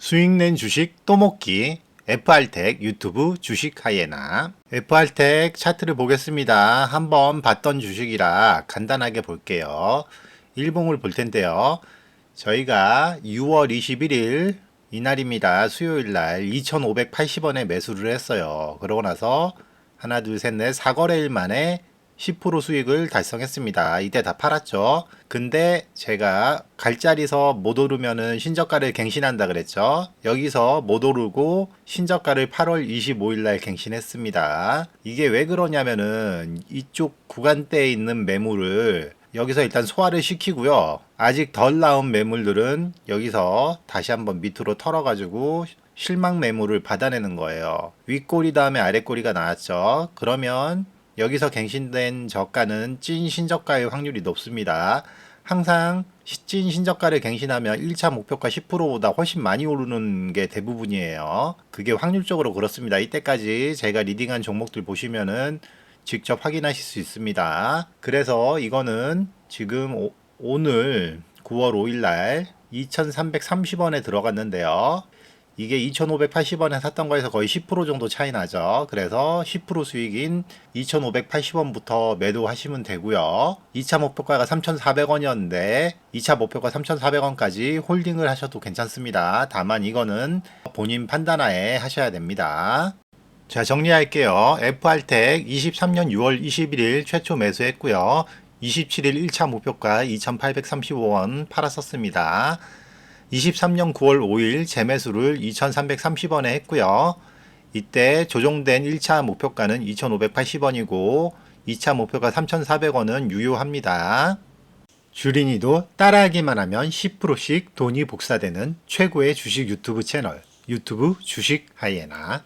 수익낸 주식 또 먹기 FR텍 유튜브 주식 하이에나 FR텍 차트를 보겠습니다. 한번 봤던 주식이라 간단하게 볼게요. 일봉을 볼 텐데요. 저희가 6월 21일 이날입니다. 수요일 날 2,580원에 매수를 했어요. 그러고 나서 하나 둘 셋넷 4거래일 만에 10% 수익을 달성했습니다. 이때 다 팔았죠. 근데 제가 갈 자리서 못 오르면은 신저가를 갱신한다 그랬죠. 여기서 못 오르고 신저가를 8월 25일 날 갱신했습니다. 이게 왜 그러냐면은 이쪽 구간대에 있는 매물을 여기서 일단 소화를 시키고요. 아직 덜 나온 매물들은 여기서 다시 한번 밑으로 털어가지고 실망 매물을 받아내는 거예요. 윗꼬리 다음에 아랫꼬리가 나왔죠. 그러면 여기서 갱신된 저가는 찐 신저가의 확률이 높습니다. 항상 시- 찐 신저가를 갱신하면 1차 목표가 10%보다 훨씬 많이 오르는 게 대부분이에요. 그게 확률적으로 그렇습니다. 이때까지 제가 리딩한 종목들 보시면은 직접 확인하실 수 있습니다. 그래서 이거는 지금 오, 오늘 9월 5일 날 2330원에 들어갔는데요. 이게 2,580원에 샀던 거에서 거의 10% 정도 차이 나죠. 그래서 10% 수익인 2,580원부터 매도하시면 되고요. 2차 목표가가 3,400원이었는데 2차 목표가 3,400원까지 홀딩을 하셔도 괜찮습니다. 다만 이거는 본인 판단하에 하셔야 됩니다. 자, 정리할게요. FR텍 23년 6월 21일 최초 매수했고요. 27일 1차 목표가 2,835원 팔았었습니다. 23년 9월 5일 재매수를 2,330원에 했고요. 이때 조정된 1차 목표가는 2,580원이고 2차 목표가 3,400원은 유효합니다. 주린이도 따라하기만 하면 10%씩 돈이 복사되는 최고의 주식 유튜브 채널 유튜브 주식 하이에나